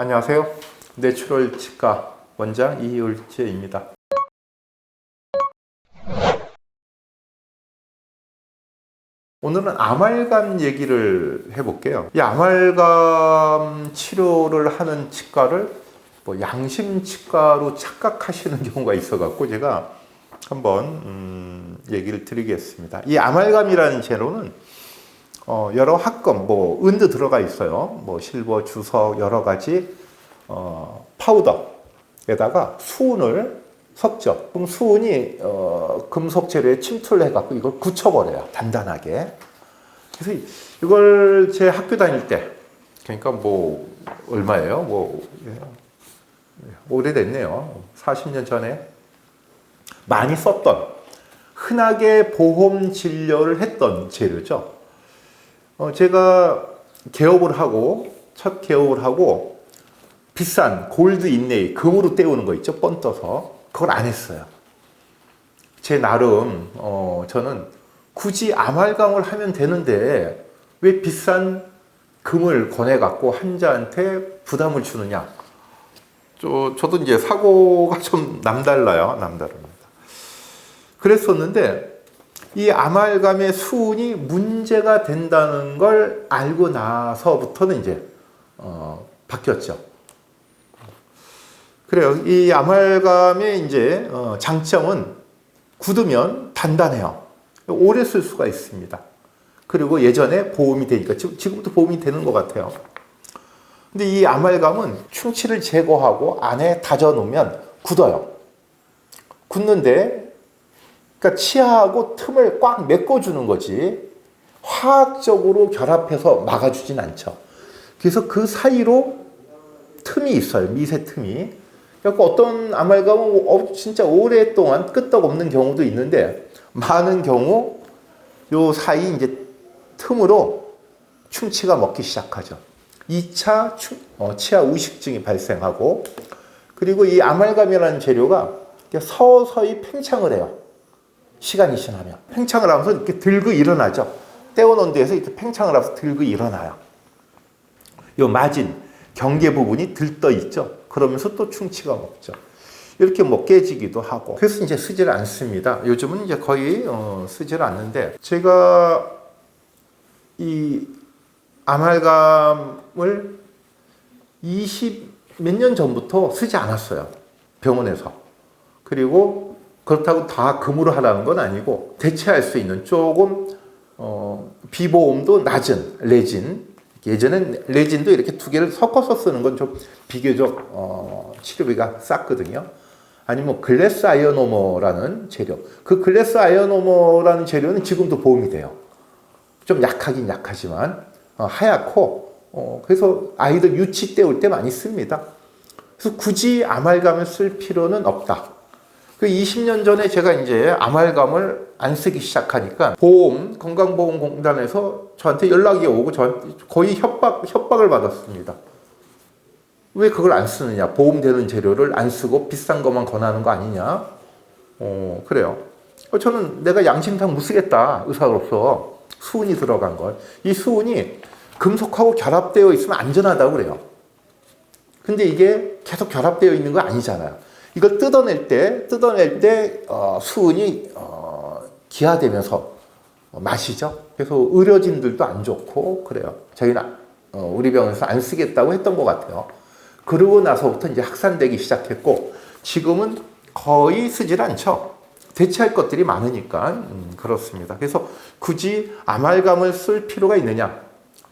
안녕하세요. 내추럴 치과 원장 이을재입니다. 오늘은 아말감 얘기를 해볼게요. 이 아말감 치료를 하는 치과를 뭐 양심 치과로 착각하시는 경우가 있어갖고 제가 한번 음, 얘기를 드리겠습니다. 이 아말감이라는 재료는 어, 여러 합금, 뭐 은도 들어가 있어요. 뭐 실버, 주석 여러 가지 어, 파우더에다가 수은을 섞죠. 그럼 수은이 어, 금속 재료에 침투를 해갖고 이걸 굳혀버려요. 단단하게. 그래서 이걸 제 학교 다닐 때, 그러니까 뭐 얼마예요? 뭐 예, 오래됐네요. 40년 전에 많이 썼던 흔하게 보험 진료를 했던 재료죠. 어, 제가 개업을 하고 첫 개업을 하고 비싼 골드 인레이 금으로 때우는 거 있죠? 뻔 떠서. 그걸 안 했어요. 제 나름 어, 저는 굳이 아말감을 하면 되는데 왜 비싼 금을 권해 갖고 환자한테 부담을 주느냐? 저, 저도 이제 사고가 좀 남달라요. 남다릅니다. 그랬었는데 이 아말감의 수은이 문제가 된다는 걸 알고 나서부터는 이제 어, 바뀌었죠. 그래요. 이 아말감의 이제 어, 장점은 굳으면 단단해요. 오래 쓸 수가 있습니다. 그리고 예전에 보험이 되니까 지금, 지금도 보험이 되는 것 같아요. 근데 이 아말감은 충치를 제거하고 안에 다져 놓으면 굳어요. 굳는데 그러니까 치아하고 틈을 꽉 메꿔주는 거지 화학적으로 결합해서 막아주진 않죠. 그래서 그 사이로 틈이 있어요. 미세 틈이. 그래서 어떤 아말감은 어, 진짜 오랫동안 끄떡없는 경우도 있는데 많은 경우 요 사이 이제 틈으로 충치가 먹기 시작하죠. 2차 충, 어, 치아 우식증이 발생하고 그리고 이 아말감이라는 재료가 서서히 팽창을 해요. 시간이 지나면 팽창을 하면서 이렇게 들고 일어나죠. 떼어놓은 데에서 이렇게 팽창을 하면서 들고 일어나요. 요 마진 경계 부분이 들떠 있죠. 그러면서 또 충치가 먹죠. 이렇게 뭐 깨지기도 하고 그래서 이제 쓰지를 않습니다. 요즘은 이제 거의 어, 쓰지를 않는데 제가 이 아말감을 20 몇 년 전부터 쓰지 않았어요. 병원에서. 그리고 그렇다고 다 금으로 하라는 건 아니고 대체할 수 있는 조금 어, 비보험도 낮은 레진 예전엔 레진도 이렇게 두 개를 섞어서 쓰는 건 좀 비교적 어, 치료비가 쌌거든요. 아니면 뭐 글래스 아이어노머라는 재료. 그 글래스 아이어노머라는 재료는 지금도 보험이 돼요. 좀 약하긴 약하지만 어, 하얗고 어, 그래서 아이들 유치 때울 때 많이 씁니다. 그래서 굳이 아말감을 쓸 필요는 없다. 그 20년 전에 제가 이제 아말감을 안 쓰기 시작하니까 보험 건강보험공단에서 저한테 연락이 오고 저한테 거의 협박 협박을 받았습니다. 왜 그걸 안 쓰느냐? 보험 되는 재료를 안 쓰고 비싼 것만 권하는 거 아니냐? 어 그래요. 어, 저는 내가 양심상 못 쓰겠다 의사로서 수은이 들어간 걸. 이 수은이 금속하고 결합되어 있으면 안전하다고 그래요. 근데 이게 계속 결합되어 있는 거 아니잖아요. 이걸 뜯어낼 때, 뜯어낼 때, 어, 수은이, 어, 기화되면서 마시죠. 그래서 의료진들도 안 좋고, 그래요. 저희는, 어, 우리 병원에서 안 쓰겠다고 했던 것 같아요. 그러고 나서부터 이제 확산되기 시작했고, 지금은 거의 쓰질 않죠. 대체할 것들이 많으니까, 음, 그렇습니다. 그래서 굳이 아말감을 쓸 필요가 있느냐?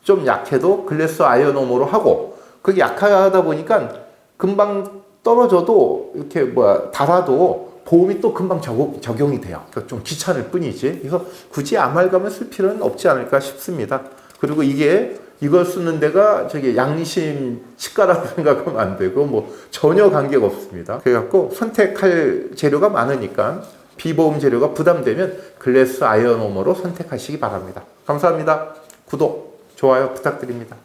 좀 약해도 글래스 아이오노모로 하고, 그게 약하다 보니까 금방 떨어져도 이렇게 뭐야 달아도 보험이 또 금방 적용, 적용 이 돼요. 그러니까 좀 귀찮을 뿐이지. 그래서 굳이 아말감을 쓸 필요는 없지 않을까 싶습니다. 그리고 이게 이걸 쓰는 데가 저기 양심 치과라고 생각하면 안 되고 뭐 전혀 관계가 없습니다. 그래갖고 선택할 재료가 많으니까 비보험 재료가 부담되면 글래스 아이언 오머로 선택하시기 바랍니다. 감사합니다. 구독, 좋아요 부탁드립니다.